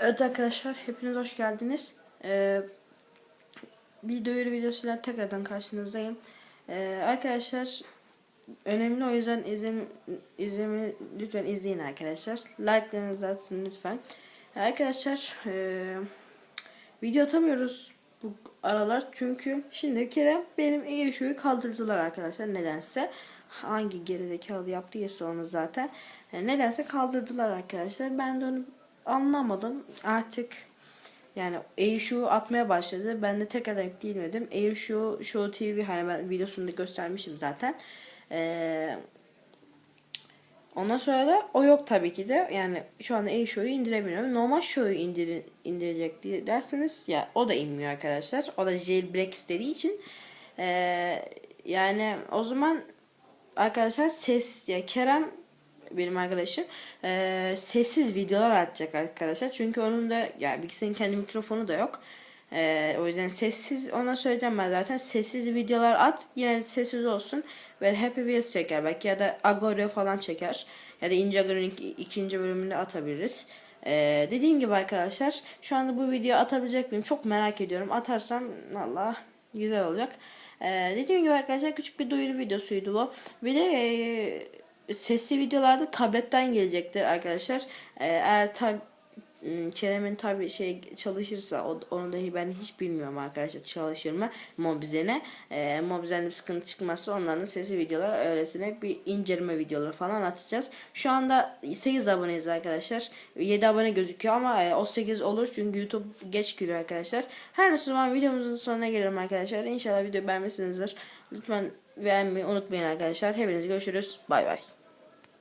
Evet arkadaşlar hepiniz hoş geldiniz. Ee, bir duyuru videosuyla tekrardan karşınızdayım. Ee, arkadaşlar önemli o yüzden izlem, izlemi lütfen izleyin arkadaşlar. Like'larınızı atın lütfen. Arkadaşlar ee, video atamıyoruz bu aralar çünkü şimdi Kerem benim Eşo'yu kaldırdılar arkadaşlar nedense. Hangi gerizekalı yaptıysa onu zaten. E, nedense kaldırdılar arkadaşlar. Ben de onu anlamadım. Artık yani Eşo atmaya başladı. Ben de tekrardan yükleyemedim. Eşo Show TV hani ben videosunda göstermişim zaten. Eee Ondan sonra da o yok tabii ki de. Yani şu anda e-show'u indiremiyorum. Normal show'u indir, indirecek diye derseniz ya o da inmiyor arkadaşlar. O da jailbreak istediği için. Ee, yani o zaman arkadaşlar ses ya Kerem benim arkadaşım e, sessiz videolar atacak arkadaşlar. Çünkü onun da ya bilgisayarın kendi mikrofonu da yok. Ee, o yüzden sessiz ona söyleyeceğim ben zaten sessiz videolar at yine sessiz olsun ve Happy Wheels çeker belki ya da Agorio falan çeker ya da İnce Agorio'nun ik- ikinci bölümünde atabiliriz. Ee, dediğim gibi arkadaşlar şu anda bu videoyu atabilecek miyim çok merak ediyorum atarsam valla güzel olacak. Ee, dediğim gibi arkadaşlar küçük bir duyuru videosuydu bu. Bir de e, sesli videolarda tabletten gelecektir arkadaşlar. Ee, eğer tab Hmm, Kerem'in tabi şey çalışırsa onu dahi ben hiç bilmiyorum arkadaşlar çalışır mı Mobizen'e. E, Mobizen'de bir sıkıntı çıkmazsa onların sesi videolar öylesine bir inceleme videoları falan atacağız. Şu anda 8 aboneyiz arkadaşlar. 7 abone gözüküyor ama e, o 8 olur çünkü YouTube geç giriyor arkadaşlar. Her neyse zaman videomuzun sonuna gelelim arkadaşlar. İnşallah video beğenmişsinizdir. Lütfen beğenmeyi unutmayın arkadaşlar. Hepiniz görüşürüz. Bay bay.